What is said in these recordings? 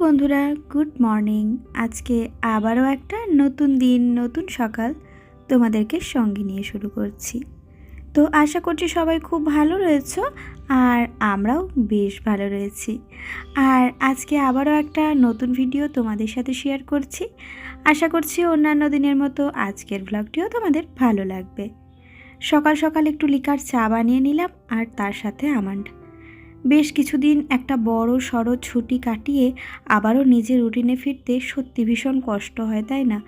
বন্ধুরা, good morning. আজকে আবারও একটা নতুন দিন, নতুন সকাল তোমাদেরকে সঙ্গে নিয়ে শুরু করছি। তো আশা করছি সবাই খুব ভালো রয়েছো আর আমরাও বেশ ভালো রয়েছি। আর আজকে আবারও একটা নতুন ভিডিও তোমাদের সাথে শেয়ার করছি। আশা করছি অন্যান্য দিনের মতো আজকের ব্লগটিও তোমাদের ভালো লাগবে। সকাল সকাল একটু লিকার চা বানিয়ে নিলাম আর তার সাথে আমান্ড বেশ কিছুদিন একটা বড় সড়ো ছুটি কাটিয়ে আবারও নিজের রুটিনে ফিরতে সত্যি ভীষণ কষ্ট হয়, তাই না?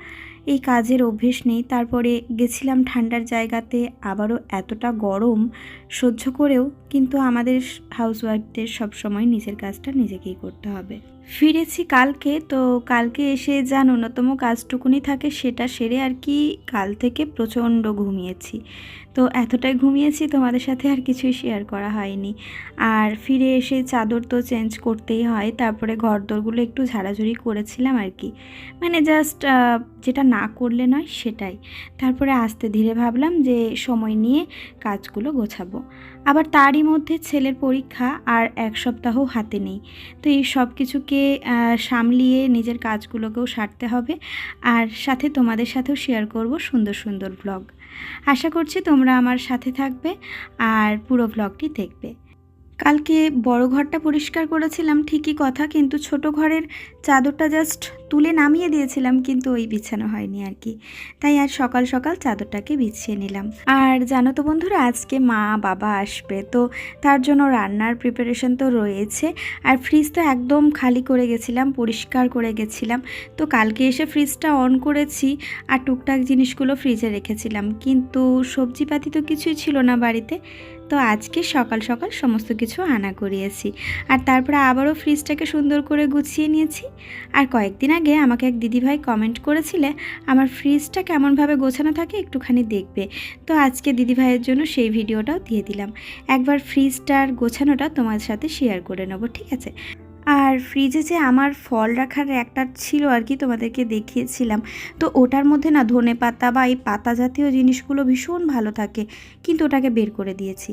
এই কাজের অভ্যেস নেই, তারপরে গেছিলাম ঠান্ডার জায়গাতে, আবারও এতটা গরম সহ্য করেও কিন্তু আমাদের হাউসওয়াইফদের সবসময় নিজের কাজটা নিজেকেই করতে হবে। ফিরেছি কালকে, তো কালকে এসে যা ন্যূনতম কাজটুকুনি থাকে সেটা সেরে আর কি কাল থেকে প্রচণ্ড ঘুমিয়েছি। তো এতটাই ঘুমিয়েছি তোমাদের সাথে আর কিছুই শেয়ার করা হয়নি। আর ফিরে এসে চাদর তো চেঞ্জ করতেই হয়, তারপরে ঘরদোরগুলো একটু ঝাড়াঝুড়ি করেছিলাম আর কি। মানে জাস্ট যেটা না করলে নয় সেটাই। তারপরে আস্তে ধীরে ভাবলাম যে সময় নিয়ে কাজগুলো গোছাবো। আবার তারই মধ্যে ছেলের পরীক্ষা আর এক সপ্তাহ হাতে নেই। তো এই সব কিছুকে সামলিয়ে নিজের কাজগুলোকেও সারতে হবে। আর সাথে তোমাদের সাথেও শেয়ার করব সুন্দর সুন্দর ব্লগ আশা করছি তোমরা আমার সাথে থাকবে আর পুরো ব্লগটি দেখবে। কালকে বড় ঘরটা পরিষ্কার করেছিলাম, ঠিকই কথা, কিন্তু ছোট ঘরের চাদরটা জাস্ট তুলে নামিয়ে দিয়েছিলাম, কিন্তু ওই বিছানো হয়নি আর কি। তাই আর সকাল সকাল চাদরটাকে বিছিয়ে নিলাম। আর জানো তো বন্ধুরা, আজকে মা, বাবা আসবে, তো তার জন্য রান্নার প্রিপারেশন তো রয়েছে। আর ফ্রিজ তো একদম খালি করে গেছিলাম, পরিষ্কার করে গেছিলাম। তো কালকে এসে ফ্রিজটা অন করেছি আর টুকটাক জিনিসগুলো ফ্রিজে রেখেছিলাম। কিন্তু সবজিপাতি তো কিছুই ছিল না বাড়িতে। তো আজকে সকাল সকাল সমস্ত কিছু আনা করিয়েছি। আর তারপরে আবারও ফ্রিজটাকে সুন্দর করে গুছিয়ে নিয়েছি। আর কয়েকদিন আগে আমাকে এক দিদিভাই কমেন্ট করেছিলে, আমার ফ্রিজটা কেমনভাবে গোছানো থাকে একটুখানি দেখবে। তো আজকে দিদিভাইয়ের জন্য সেই ভিডিওটাও দিয়ে দিলাম। একবার ফ্রিজটার গোছানোটা তোমার সাথে শেয়ার করে নেব, ঠিক আছে? আর ফ্রিজে যে আমার ফল রাখার একটা ছিল আর কি তোমাদেরকে দেখিয়েছিলাম। তো ওটার মধ্যে না ধনে পাতা বা এই পাতা জাতীয় জিনিসগুলো ভীষণ ভালো থাকে, কিন্তু ওটাকে বের করে দিয়েছি।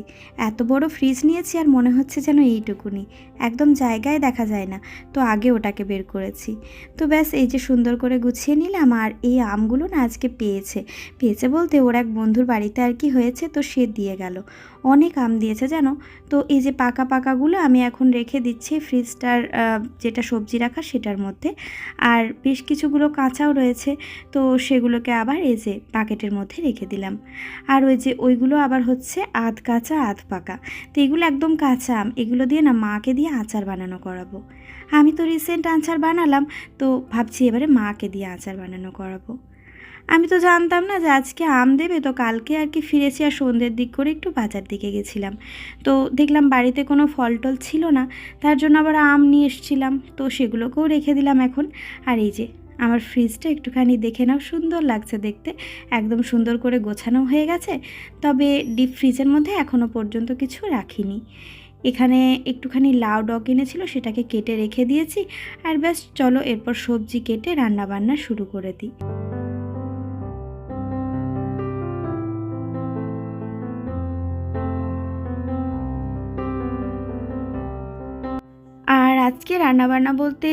এত বড় ফ্রিজ নিয়েছি আর মনে হচ্ছে যেন এইটুকুনি। একদম জায়গায় দেখা যায় না, তো আগে ওটাকে বের করেছি। তো ব্যাস, এই যে সুন্দর করে গুছিয়ে নিলাম আর এই আমগুলো না আজকে পেয়েছে। পেয়েছে বলতে ওর এক বন্ধুর বাড়িতে আর কি হয়েছে, তো সে দিয়ে গেল। অনেক আম দিয়েছে জানো? তো এই যে পাকা পাকাগুলো আমি এখন রেখে দিচ্ছি ফ্রিজটার যেটা সবজি রাখা সেটার মধ্যে। আর বেশ কিছুগুলো কাঁচাও রয়েছে, তো সেগুলোকে আবার এই যে প্যাকেটের মধ্যে রেখে দিলাম। আর ওই যে ওইগুলো আবার হচ্ছে আধ কাঁচা, আধ পাকা। তো এগুলো একদম কাঁচা আম, এগুলো দিয়ে না মাকে দিয়ে আচার বানানো করাবো। আমি তো রিসেন্ট আচার বানালাম, তো ভাবছি এবারে মাকে দিয়ে আচার বানানো করাবো। আমি তো জানতাম না যে আজকে আম দেবে, তো কালকে আর কি ফিরেছি আর সন্ধ্যের দিক করে একটু বাজার দিকে গেছিলাম। তো দেখলাম বাড়িতে কোনো ফল টল ছিল না, তার জন্য আবার আম নিয়ে এসেছিলাম, তো সেগুলোকেও রেখে দিলাম এখন। আর এই যে, আমার ফ্রিজটা একটুখানি দেখে নাও, সুন্দর লাগছে দেখতে। একদম সুন্দর করে গোছানো হয়ে গেছে, তবে ডিপ ফ্রিজের মধ্যে এখনও পর্যন্ত কিছু রাখিনি। এখানে একটুখানি লাউ ডগ এনেছিল, সেটাকে কেটে রেখে দিয়েছি, আর ব্যাস, চলো এরপর সবজি কেটে রান্না বান্না শুরু করে দিই। আজকে রান্নাবান্না বলতে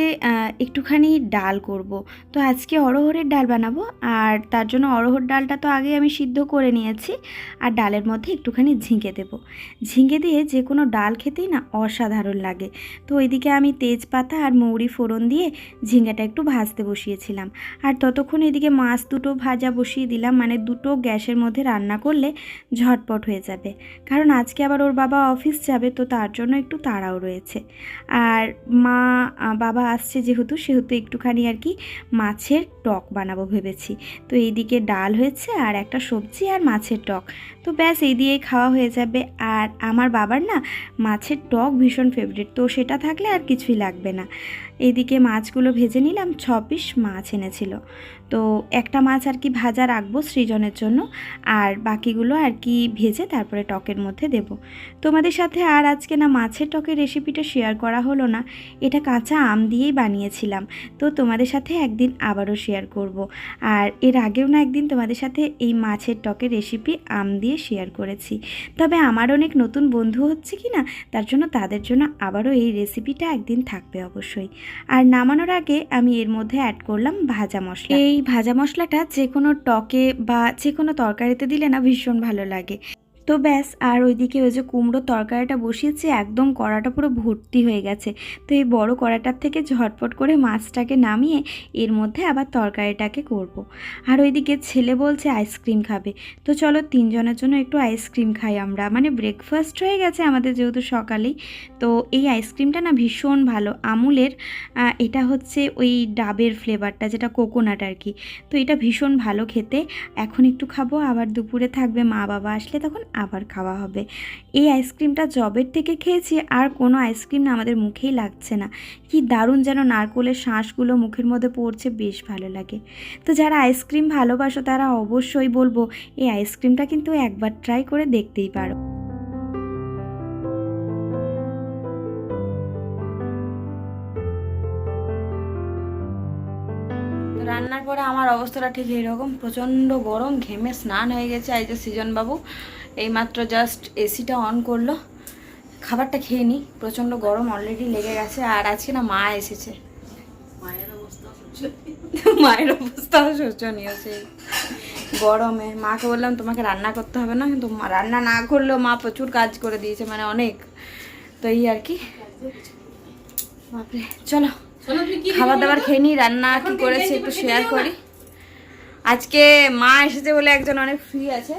একটুখানি ডাল করব। তো আজকে অরহরের ডাল বানাবো, আর তার জন্য অরহর ডালটা তো আগে আমি সিদ্ধ করে নিয়েছি, আর ডালের মধ্যে একটুখানি ঝিঙে দেব। ঝিঙে দিয়ে যে কোনো ডাল খেতেই না অসাধারণ লাগে। তো ওইদিকে আমি তেজপাতা আর মৌরি ফোড়ন দিয়ে ঝিঙ্গাটা একটু ভাজতে বসিয়েছিলাম। আর ততক্ষণ এদিকে মাছ দুটো ভাজা বসিয়ে দিলাম মানে দুটো গ্যাসের মধ্যে রান্না করলে ঝটপট হয়ে যাবে। কারণ আজকে আবার ওর বাবা অফিস যাবে, তো তার জন্য একটু তাড়াও রয়েছে। আর মা বাবা আসছে যেহেতু, সেহেতু একটুখানি আর কি মাছের টক বানাবো ভেবেছি। তো এইদিকে ডাল হয়েছে আর একটা সবজি আর মাছের টক। তো ব্যাস এই দিয়েই খাওয়া হয়ে যাবে। আর আমার বাবার না মাছের টক ভীষণ ফেভারিট তো সেটা থাকলে আর কিছুই লাগবে না। এইদিকে মাছগুলো ভেজে নিলাম, ছ পিস মাছ এনেছিল। তো একটা মাছ আর কি ভাজা রাখব সৃজনের জন্য, আর বাকিগুলো আর কি ভেজে তারপরে টকের মধ্যে দেব। তোমাদের সাথে আর আজকে না মাছের টকের রেসিপিটা শেয়ার করা হলো না, এটা কাঁচা আম দিয়েই বানিয়েছিলাম। তো তোমাদের সাথে একদিন আবারও শেয়ার করব। আর এর আগেও না একদিন তোমাদের সাথে এই মাছের টকের রেসিপি আম দিয়ে শেয়ার করেছি। তবে আমার অনেক নতুন বন্ধু হচ্ছে কি না, তার জন্য তাদের জন্য আবারও এই রেসিপিটা একদিন থাকবে অবশ্যই। আর নামানোর আগে আমি এর মধ্যে অ্যাড করলাম ভাজা মশলা। এই ভাজা মশলাটা যে কোনো টকে বা যে কোনো তরকারিতে দিলে না ভীষণ ভালো লাগে। তো ব্যাস, আর ওইদিকে ওই যে কুমড়ো তরকারিটা বসিয়েছে, একদম কড়াটা পুরো ভর্তি হয়ে গেছে। তো এই বড় কড়াটার থেকে ঝটপট করে মাছটাকে নামিয়ে এর মধ্যে আবার তরকারিটাকে করব। আর ওইদিকে ছেলে বলছে আইসক্রিম খাবে। তো চলো তিনজনের জন্য একটু আইসক্রিম খাই আমরা। মানে ব্রেকফাস্ট হয়ে গেছে আমাদের যেহেতু সকালেই। তো এই আইসক্রিমটা না ভীষণ ভালো। আমুলের এটা হচ্ছে ওই ডাবের ফ্লেভারটা যেটা কোকোনাট আর কি। তো এটা ভীষণ ভালো খেতে। এখন একটু খাব, আবার দুপুরে থাকবে মা বাবা আসলে তখন আবার খাওয়া হবে। এই আইসক্রিমটা জবের থেকে খেয়েছি, আর কোনো আইসক্রিম না আমাদের মুখেই লাগছে না। কি দারুণ যেন নারকোলের শাঁসগুলো মুখের মধ্যে পড়ছে, বেশ ভালো লাগে। তো যারা আইসক্রিম ভালোবাসো, তারা অবশ্যই বলব, এই আইসক্রিমটা কিন্তু একবার ট্রাই করে দেখতেই পারো। রান্নার পরে আমার অবস্থাটা ঠিক এরকম প্রচণ্ড গরম, ঘেমে স্নান হয়ে গেছে। এই যে সৃজন বাবু এইমাত্র জাস্ট এসিটা অন করল। খাবারটা খেয়ে নিই প্রচণ্ড গরম অলরেডি লেগে গেছে আর আজকে না মা এসেছে। মায়ের অবস্থাও শোচনীয়। সেই গরমে। মাকে বললাম তোমাকে রান্না করতে হবে না? কিন্তু রান্না না করলেও মা প্রচুর কাজ করে দিয়েছে মানে অনেক। তো এই আর কি। বাপরে চলো। খাবার দাবার খেয়ে নিই রান্না কি করেছে একটু শেয়ার করি। আজকে মা এসেছে বলে একজন অনেক ফ্রি আছে।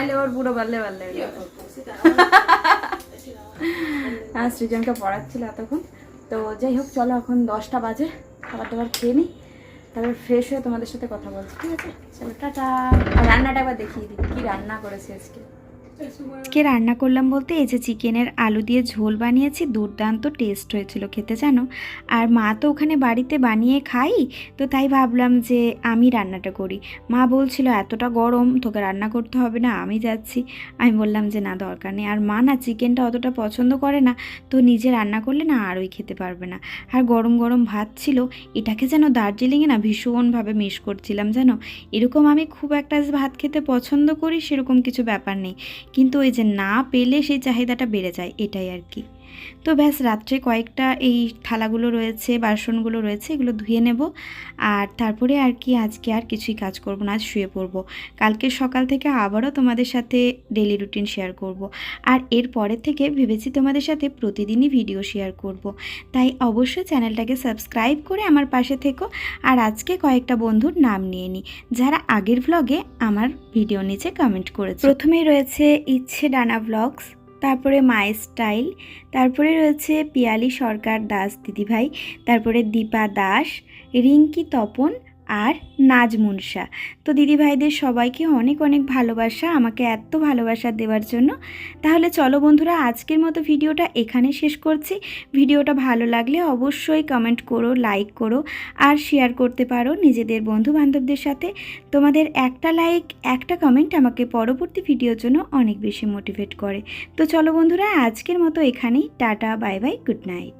এলে ওর বুড়ো বাল্লে বাল্লে হ্যাঁ সৃজনকে পড়াচ্ছিল এতক্ষণ। তো যাই হোক, চলো এখন দশটা বাজে, খাবার দাবার খেয়ে নিই তারপর ফ্রেশ হয়ে তোমাদের সাথে কথা বলছি, ঠিক আছে? চলো, টাটা। রান্নাটা একবার দেখিয়ে দিই, কি রান্না করেছে আজকে? কে রান্না করলাম বলতে এই যে চিকেনের আলু দিয়ে ঝোল বানিয়েছি, দুর্দান্ত টেস্ট হয়েছিল খেতে, জানো? আর মা তো ওখানে বাড়িতে বানিয়ে খাই, তো তাই ভাবলাম যে আমি রান্নাটা করি। মা বলছিল, এতটা গরম, তোকে রান্না করতে হবে না, আমি যাচ্ছি। আমি বললাম যে, না, দরকার নেই। আর মা না চিকেনটা অতটা পছন্দ করে না, তো নিজে রান্না করলে না আরই খেতে পারবে না। আর গরম গরম ভাত ছিল, এটাকে যেন দার্জিলিংয়ে না ভীষণভাবে মিস করছিলাম, জানো? এরকম আমি খুব একটা ভাত খেতে পছন্দ করি, সেরকম কিছু ব্যাপার নেই। কিন্তু ওই যে না পেলে সেই চাহিদাটা বেড়ে যায় এটাই আর কি। তো ব্যাস, রাত্রে কয়েকটা এই থালাগুলো রয়েছে, বাসনগুলো রয়েছে, এগুলো ধুয়ে নেব। আর তারপরে আর কি, আজকে আর কিছুই কাজ করব না, আজ শুয়ে পড়ব। কালকে সকাল থেকে আবারও তোমাদের সাথে ডেলি রুটিন শেয়ার করব। আর এর পরের থেকে ভেবেছি তোমাদের সাথে প্রতিদিনই ভিডিও শেয়ার করব। তাই অবশ্যই চ্যানেলটাকে সাবস্ক্রাইব করে আমার পাশে থেকো। আর আজকে কয়েকটা বন্ধুর নাম নিয়ে নিই যারা আগের ভ্লগে আমার ভিডিও নিচে কমেন্ট করেছে। প্রথমেই রয়েছে ইচ্ছে ডানা ভ্লগস তারপরে মাই স্টাইল তারপরে রয়েছে পিয়ালি সরকার দাস দিদিভাই তারপরে দীপা দাস রিঙ্কি তপন আর নাজমুন শাহ। তো দিদিভাইদের সবাইকে অনেক অনেক ভালোবাসা, আমাকে এত ভালোবাসা দেওয়ার জন্য। তাহলে চলো বন্ধুরা, আজকের মতো ভিডিওটা এখানে শেষ করছি। ভিডিওটা ভালো লাগলে অবশ্যই কমেন্ট করো লাইক করো আর শেয়ার করতে পারো নিজেদের বন্ধু বান্ধবদের সাথে। তোমাদের একটা লাইক একটা কমেন্ট আমাকে পরবর্তী ভিডিওর জন্য অনেক বেশি মোটিভেট করে। তো চলো বন্ধুরা, আজকের মতো এখানেই। Tata bye bye good night